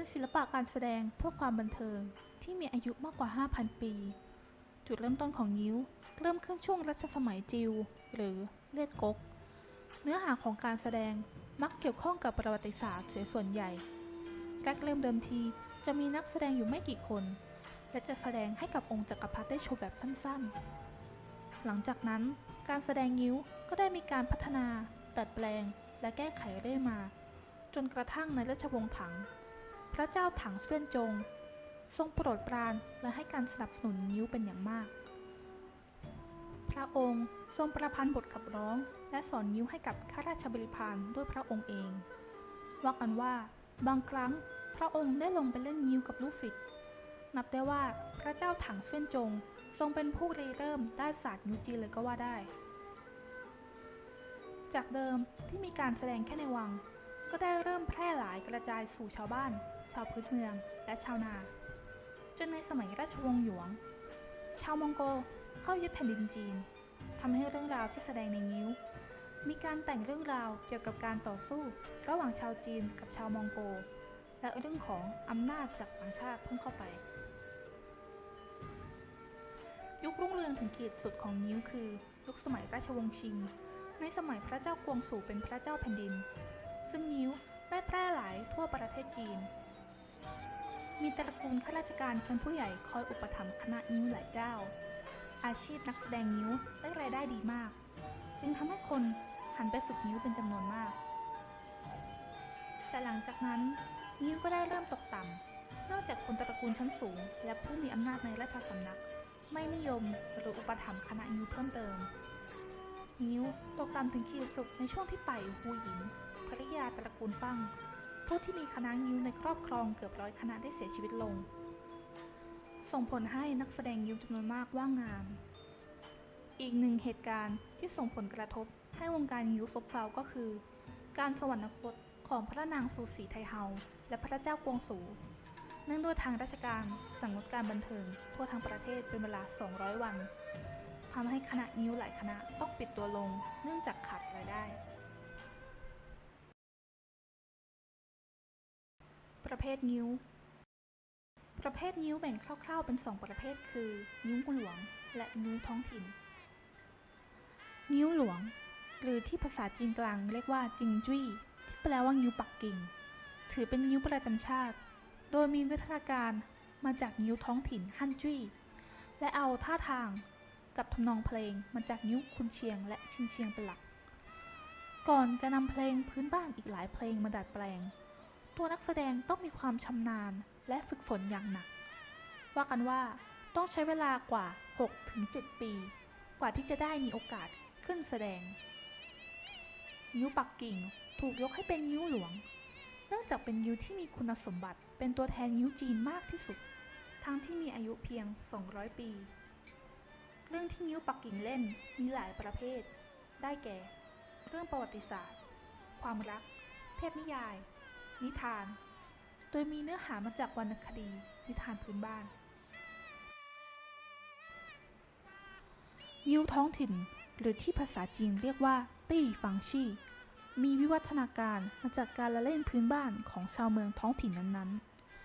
เป็นศิลปะการแสดงเพื่อความบันเทิงที่มีอายุมากกว่า 5,000 ปี จุดเริ่มต้นของงิ้ว เริ่มขึ้นช่วงรัชสมัยจิว หรือเลียดกก เนื้อหาของการแสดงมักเกี่ยวข้องกับประวัติศาสตร์เสียส่วนใหญ่แรกเริ่มเดิมทีจะมีนักแสดงอยู่ไม่กี่คน และจะแสดงให้กับองค์จักรพรรดิได้ชมแบบสั้นๆ หลังจากนั้นการแสดงงิ้วก็ได้มีการพัฒนา ดัดแปลง และแก้ไขเรื่อยมา จนกระทั่งในราชวงศ์ถัง พระเจ้าถังเสวียนจง ทรงโปรดปรานและให้การสนับสนุนนิ้วเป็นอย่างมาก พระองค์ทรงประพันธ์บทขับร้อง และสอนนิ้วให้กับข้าราชบริพารด้วยพระองค์เองว่ากันว่า บางครั้งพระองค์ได้ลงไปเล่นนิ้วกับลูกศิษย์นับได้ว่าพระเจ้าถังเสวียนจง ทรงเป็นผู้ริเริ่มด้านศาสตร์นิ้วจีนเลยก็ว่าได้จากเดิมที่มีการแสดงแค่ในวัง ก็ได้เริ่มแพร่หลายกระจายสู่ชาวบ้าน ชาวพื้นเมือง และชาวนา จนในสมัยราชวงศ์หยวนชาวมองโกเข้ายึดแผ่นดินจีนทำให้เรื่องราวที่แสดงในงิ้ว มีการแต่งเรื่องราวเกี่ยวกับการต่อสู้ระหว่างชาวจีนกับชาวมองโก และเรื่องของอำนาจจากต่างชาติเพิ่มเข้าไป ยุครุ่งเรืองถึงขีดสุดของงิ้วคือ ยุคสมัยราชวงศ์ชิง ในสมัยพระเจ้ากวงสู่เป็นพระเจ้าแผ่นดิน ซึ่งงิ้วได้แพร่หลายทั่วประเทศจีน มีตระกูลข้าราชการชั้นผู้ใหญ่คอยอุปถัมภ์คณะงิ้วหลายเจ้า อาชีพนักแสดงงิ้วได้รายได้ดีมาก จึงทำให้คนหันไปฝึกงิ้วเป็นจำนวนมาก แต่หลังจากนั้นงิ้วก็ได้เริ่มตกต่ำเนื่องจากคนตระกูลชั้นสูง และผู้มีอำนาจในราชสำนัก ไม่นิยมหรืออุปถัมภ์คณะงิ้วเพิ่มเติมงิ้วตกต่ำถึงขีดสุดในช่วงที่ไปหูหยินภริยาตระกูลฟั่ง ผู้ที่มีคณะงิ้วในครอบครองเกือบร้อยคณะได้เสียชีวิตลง ส่งผลให้นักแสดงงิ้วจำนวนมากว่างงาน อีกหนึ่งเหตุการณ์ที่ส่งผลกระทบให้วงการงิ้วซบเซาก็คือ การสวรรคตของพระนางซูสีไทเฮาและพระเจ้ากวงสู เนื่องด้วยทางราชการสั่งงดการบันเทิงทั่วทั้งประเทศเป็นเวลา 200 วันทำให้คณะงิ้วหลายคณะต้องปิดตัวลงเนื่องจากขาดรายได้ ประเภทงิ้ว ประเภทงิ้วแบ่งคร่าว ๆ เป็น 2 ประเภท คืองิ้วหลวง และงิ้วท้องถิ่นงิ้วหลวง หรือที่ภาษาจีนกลางเรียกว่าจิงจุ้ยที่แปลว่างิ้วปักกิ่ง ถือเป็นงิ้วประจำชาติ โดยมีวิทยาการมาจากงิ้วท้องถิ่นฮั่นจุ้ยและเอาท่าทางกับทำนองเพลงมาจากนิ้วคุนเชียงและชิงเชียงเป็นหลัก ก่อนจะนำเพลงพื้นบ้านอีกหลายเพลงมาดัดแปลง ตัวนักแสดงต้องมีความชำนาญและฝึกฝนอย่างหนัก ว่ากันว่าต้องใช้เวลากว่า 6-7 ปี กว่าที่จะได้มีโอกาสขึ้นแสดง นิ้วปักกิ่งถูกยกให้เป็นนิ้วหลวง เนื่องจากเป็นนิ้วที่มีคุณสมบัติเป็นตัวแทนนิ้วจีนมากที่สุด ทั้งที่มีอายุเพียง 200 ปี เรื่องที่นิ้วปักกิ่งเล่นมีหลายประเภท ได้แก่ เรื่องประวัติศาสตร์ ความรัก เทพนิยาย นิทาน โดยมีเนื้อหามาจากวรรณคดี นิทานพื้นบ้านนิ้วท้องถิ่น หรือที่ภาษาจีนเรียกว่า ตี้ฟังชี่ มีวิวัฒนาการมาจากการละเล่นพื้นบ้านของชาวเมืองท้องถิ่นนั้น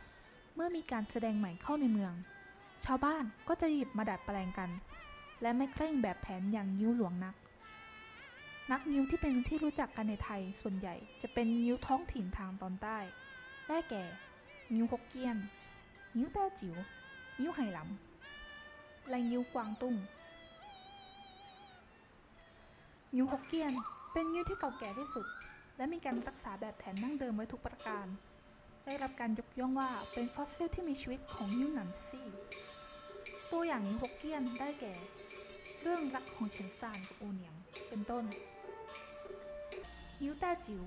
ๆ เมื่อมีการแสดงใหม่เข้าในเมือง ชาวบ้านก็จะหยิบมาดัดแปลงกัน และไม่เคร่งแบบแผนอย่างนิ้วหลวงนัก นักนิ้วที่เป็นที่รู้จักกันในไทยส่วนใหญ่ จะเป็นนิ้วท้องถิ่นทางตอนใต้ ได้แก่นิ้วฮกเกี้ยนนิ้วแต้จิ๋วนิ้วไหหลำ และนิ้วกวางตุ้งนิ้วฮกเกี้ยน เป็นนิ้วที่เก่าแก่ที่สุด และมีการรักษาแบบแผนนั่งเดิมไว้ทุกประการ ได้รับการยกย่องว่าเป็นฟอสซิลที่มีชีวิตของนิ้วหนันซี่ ตัวอย่างนิ้วฮกเกี้ยนได้แก่ เรื่องรักของเฉินซานกับโอเหนียง เป็นต้น นิ้วแต้จิ๋ว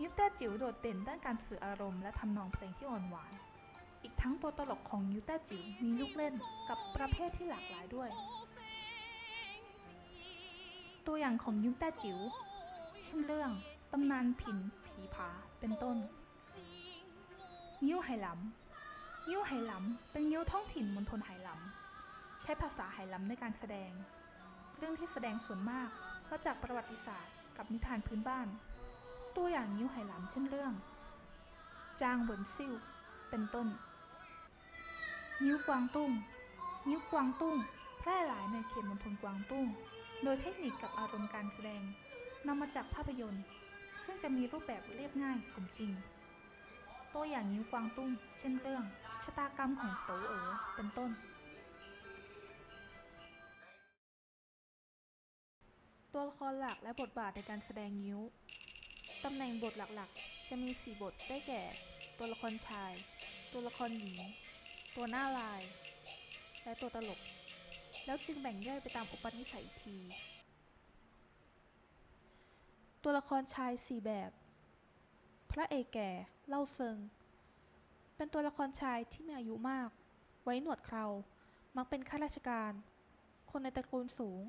นิ้วแต้จิ๋วโดดเด่นด้านการสื่ออารมณ์และทำนองเพลงที่อ่อนหวาน อีกทั้งตัวตลกของนิ้วแต้จิ๋วมีลูกเล่นกับประเภทที่หลากหลายด้วย ตัวอย่างของนิ้วแต้จิ๋วเช่นเรื่องตำนานผินผีผาเป็นต้นนิ้วไหหลำนิ้วไหหลำเป็นนิ้วท้องถิ่นมณฑลไหหลำใช้ภาษาไหหลำในการแสดง เรื่องที่แสดงส่วนมากมาจากประวัติศาสตร์ กับนิทานพื้นบ้าน ตัวอย่างนิ้วไหหลำเช่นเรื่อง จางเหวินซิ่วเป็นต้น นิ้วกวางตุ้ง นิ้วกวางตุ้ง แพร่หลายในเขตมณฑลกวางตุ้ง โดยเทคนิคกับอารมณ์การแสดงนำมาจากภาพยนตร์ ซึ่งจะมีรูปแบบเรียบง่ายสมจริง ตัวอย่างนิ้วกวางตุ้ง เช่นเรื่อง ชะตากรรมของโตเอ๋อเป็นต้น ตัวละครหลักและบทบาทในการแสดงนิ้ว ตำแหน่งบทหลักๆ จะมี 4 บทได้แก่ ตัวละครชาย ตัวละครหญิง ตัวหน้าลาย และตัวตลก แล้วจึงแบ่งย่อยไปตามอุปนิสัยอีกที ตัวละครชาย 4 แบบ พระเอกแก่ เล่าเซิง เป็นตัวละครชายที่มีอายุมาก ไว้หนวดเครา มักเป็นข้าราชการ คนในตระกูลสูง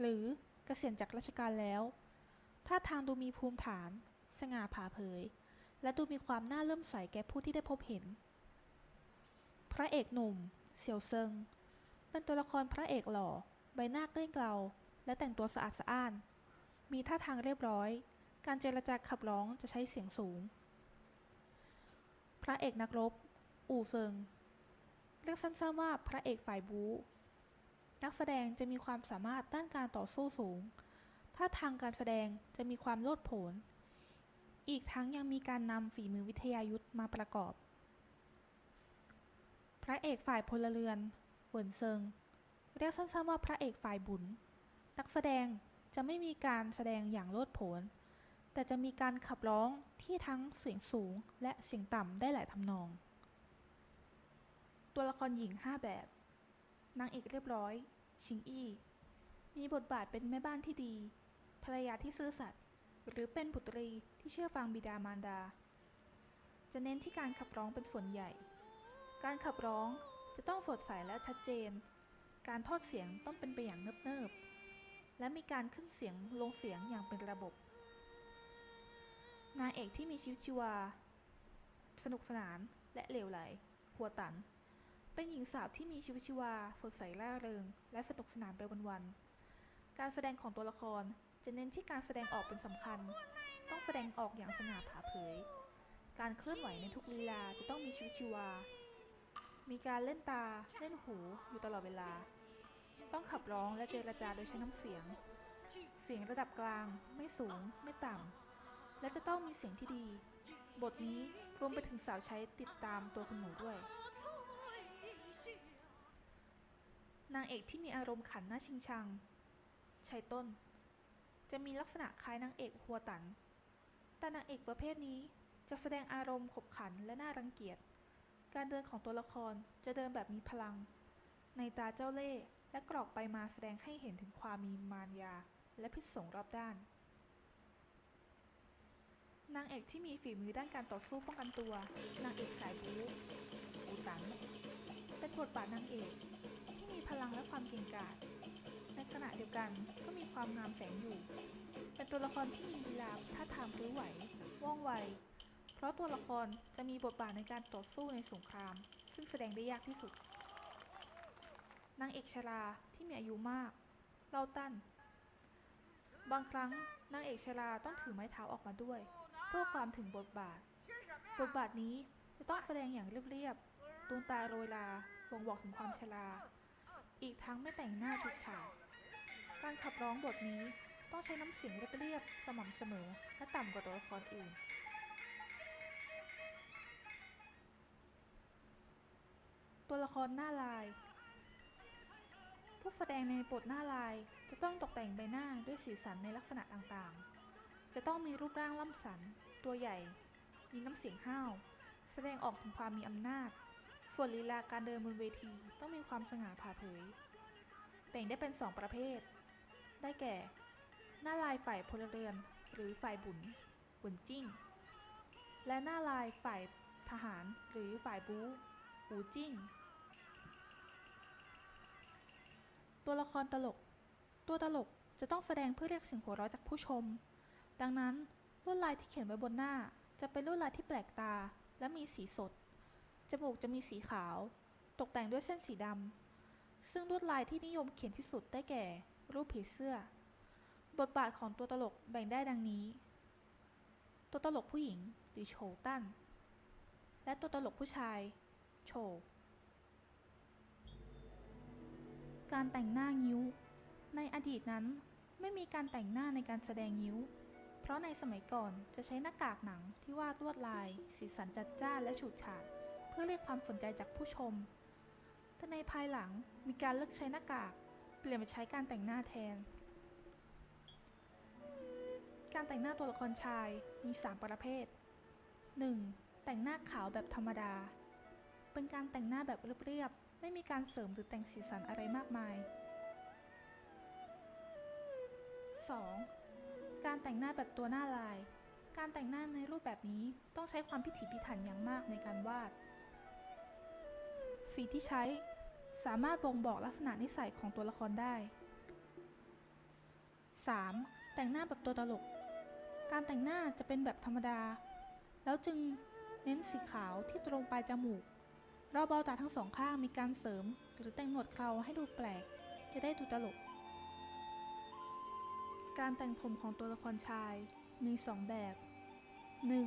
หรือ เกษียณจากราชการแล้วท่าทางดูมีภูมิฐาน สง่าผ่าเผย และดูมีความน่าเลื่อมใสแก่ผู้ที่ได้พบเห็น พระเอกหนุ่ม เสี่ยวเซิง เป็นตัวละครพระเอกหล่อ ใบหน้าเกลี้ยงเกลาและแต่งตัวสะอาดสะอ้าน มีท่าทางเรียบร้อย การเจรจาขับร้องจะใช้เสียงสูง พระเอกนักรบ อู่เซิง เรียกสั้นๆว่าพระเอกฝ่ายบู๊ นักแสดงจะมีความสามารถด้านการต่อสู้สูงท่าทางการแสดงจะมีความโลดโผน อีกทั้งยังมีการนำฝีมือวิทยายุทธ์มาประกอบ พระเอกฝ่ายพลเรือนเหวินเซิง เรียกสั้นๆว่าพระเอกฝ่ายบุญ นักแสดงจะไม่มีการแสดงอย่างโลดโผน แต่จะมีการขับร้องที่ทั้งเสียงสูงและเสียงต่ำได้หลายทำนอง ตัวละครหญิง 5 แบบ นางเอกเรียบร้อย ชิงอี้ มีบทบาทเป็นแม่บ้านที่ดี ภรรยาที่ซื่อสัตย์ หรือเป็นบุตรีที่เชื่อฟังบิดามารดา จะเน้นที่การขับร้องเป็นส่วนใหญ่ การขับร้องจะต้องสดใสและชัดเจน การทอดเสียงต้องเป็นไปอย่างเนิบๆ และมีการขึ้นเสียงลงเสียงอย่างเป็นระบบ นางเอกที่มีชีวิตชีวา สนุกสนานและเหลวไหล หัวตัน เป็นหญิงสาวที่มีชีวิตชีวา สดใสร่าเริง และสนุกสนานไปวันๆ การแสดงของตัวละครจะเน้นที่การแสดงออกเป็นสำคัญ ต้องแสดงออกอย่างสง่าผ่าเผย การเคลื่อนไหวในทุกลีลาจะต้องมีชีวิตชีวา มีการเล่นตา เล่นหูอยู่ตลอดเวลา ต้องขับร้องและเจรจาโดยใช้น้ำเสียง เสียงระดับกลาง ไม่สูง ไม่ต่ำ และจะต้องมีเสียงที่ดี บทนี้รวมไปถึงสาวใช้ติดตามตัวคุณหนูด้วย นางเอกที่มีอารมณ์ขันหน้าชิงชังชัยต้น จะมีลักษณะคล้ายนางเอกหัวตัน แต่นางเอกประเภทนี้จะแสดงอารมณ์ขบขันและน่ารังเกียจ การเดินของตัวละครจะเดินแบบมีพลัง ในตาเจ้าเล่ห์และกรอกไปมาแสดงให้เห็นถึงความมีมารยา และพิษสงรอบด้าน นางเอกที่มีฝีมือด้านการต่อสู้ป้องกันตัว นางเอกสายบู๊อูตัน เป็นบทบาทนางเอก พลังและความเก่งกาจ ในขณะเดียวกันก็มีความงามแฝงอยู่ เป็นตัวละครที่มีลีลาท่าทางพลิ้วไหว ว่องไว เพราะตัวละครจะมีบทบาทในการต่อสู้ในสงคราม ซึ่งแสดงได้ยากที่สุด นางเอกชราที่มีอายุมาก เล่าตั้น บางครั้งนางเอกชราต้องถือไม้เท้าออกมาด้วย เพื่อความถึงบทบาท บทบาทนี้จะต้องแสดงอย่างเรียบๆดวงตาโรยลาบ่งบอกถึงความชรา อีกทั้งไม่แต่งหน้าชุดฉาดการขับร้องบทนี้ต้องใช้น้ำเสียงเรียบๆสม่ำเสมอและต่ำกว่าตัวละครอื่น ตัวละครหน้าลาย ผู้แสดงในบทหน้าลายจะต้องตกแต่งใบหน้าด้วยสีสันในลักษณะต่างๆ จะต้องมีรูปร่างล่ำสัน ตัวใหญ่ มีน้ำเสียงห้าว แสดงออกถึงความมีอำนาจ ส่วนลีลาการเดินบนเวทีต้องมีความสง่าผ่าเผยแบ่งได้เป็น2ประเภท ได้แก่ หน้าลายฝ่ายพลเรือน หรือฝ่ายบุญบุญจิ้ง และหน้าลายฝ่ายทหารหรือฝ่ายบู๊หูจิ้ง ตัวละครตลก ตัวตลกจะต้องแสดงเพื่อเรียกเสียงหัวเราะจากผู้ชม ดังนั้นลวดลายที่เขียนไว้บนหน้าจะเป็นลวดลายที่แปลกตาและมีสีสด จมูกจะมีสีขาว ตกแต่งด้วยเส้นสีดำ ซึ่งลวดลายที่นิยมเขียนที่สุดได้แก่ รูปผีเสื้อ บทบาทของตัวตลกแบ่งได้ดังนี้ ตัวตลกผู้หญิงหรือโฉตันและตัวตลกผู้ชายโชการแต่งหน้างิ้ว ในอดีตนั้นไม่มีการแต่งหน้าในการแสดงงิ้ว เพราะในสมัยก่อนจะใช้หน้ากากหนังที่วาดลวดลาย สีสันจัดจ้านและฉูดฉาด พื่อเรียกความสนใจจากผู้ชม แต่ในภายหลังมีการเลิกใช้หน้ากาก เปลี่ยนมาใช้การแต่งหน้าแทน การแต่งหน้าตัวละครชายมี 3 ประเภท 1. แต่งหน้าขาวแบบธรรมดา เป็นการแต่งหน้าแบบเรียบๆ ไม่มีการเสริมหรือแต่งสีสันอะไรมากมาย 2. การแต่งหน้าแบบตัวหน้าลาย การแต่งหน้าในรูปแบบนี้ต้องใช้ความพิถีพิถันอย่างมากในการวาด สีที่ใช้ สามารถบ่งบอกลักษณะนิสัยของตัวละครได้ 3. แต่งหน้าแบบตัวตลก การแต่งหน้าจะเป็นแบบธรรมดา แล้วจึงเน้นสีขาวที่ตรงปลายจมูก รอบเบ้าตาทั้งสองข้างมีการเสริม หรือแต่งหนวดเคราให้ดูแปลก จะได้ดูตลก การแต่งผมของตัวละครชายมี2แบบ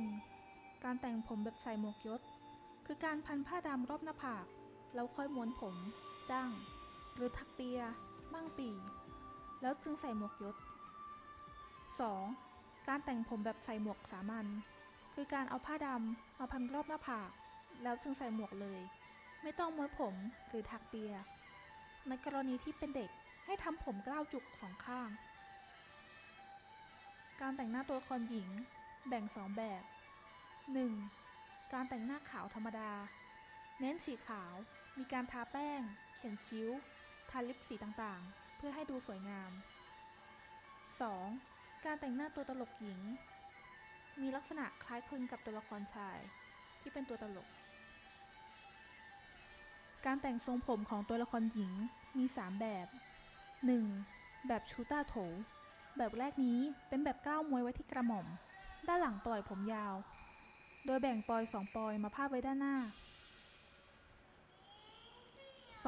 1. การแต่งผมแบบใส่หมวกยศ คือการพันผ้าดำรอบหน้าผาก แล้วค่อยม้วนผมจ้าง หรือทักเปียมั่งปี แล้วจึงใส่หมวกยศ 2. การแต่งผมแบบใส่หมวกสามัญคือการเอาผ้าดำมาพันรอบหน้าผาก แล้วจึงใส่หมวกเลย ไม่ต้องม้วนผมหรือถักเปีย ในกรณีที่เป็นเด็กให้ทำผมกล้าวจุกสองข้าง การแต่งหน้าตัวละครหญิง แบ่ง2แบบ 1. การแต่งหน้าขาวธรรมดา เน้นสีขาว มีการทาแป้ง เขียนคิ้ว ทาลิปสีต่างๆ เพื่อให้ดูสวยงาม 2. การแต่งหน้าตัวตลกหญิง มีลักษณะคล้ายคลึงกับตัวละครชาย ที่เป็นตัวตลก การแต่งทรงผมของตัวละครหญิงมี 3 แบบ 1. แบบชูต้าโถ แบบแรกนี้เป็นแบบก้าวมวยไว้ที่กระหม่อม ด้านหลังปล่อยผมยาว โดยแบ่งปลอยสองปลอยมาพาดไว้ด้านหน้า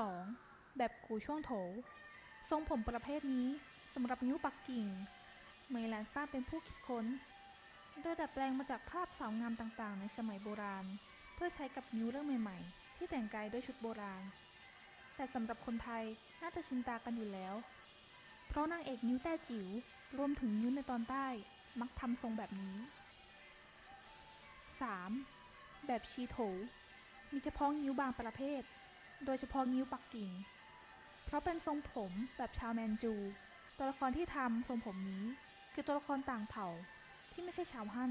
2. แบบกูช่วงโถ ทรงผมประเภทนี้สำหรับนิ้วปักกิ่ง เมแลนฟ้าเป็นผู้คิดค้น โดยดัดแปลงมาจากภาพสาวงามต่างๆ ในสมัยโบราณ เพื่อใช้กับนิ้วเรื่องใหม่ๆ ที่แต่งกายด้วยชุดโบราณ แต่สำหรับคนไทยน่าจะชินตากันอยู่แล้ว เพราะนางเอกนิ้วแต้จิ๋วรวมถึงนิ้วในตอนใต้ มักทำทรงแบบนี้ 3. แบบชีโถ มีเฉพาะนิ้วบางประเภท โดยเฉพาะนิ้วปักกิ่ง เพราะเป็นทรงผมแบบชาวแมนจู ตัวละครที่ทำทรงผมนี้ คือตัวละครต่างเผ่าที่ไม่ใช่ชาวฮั่น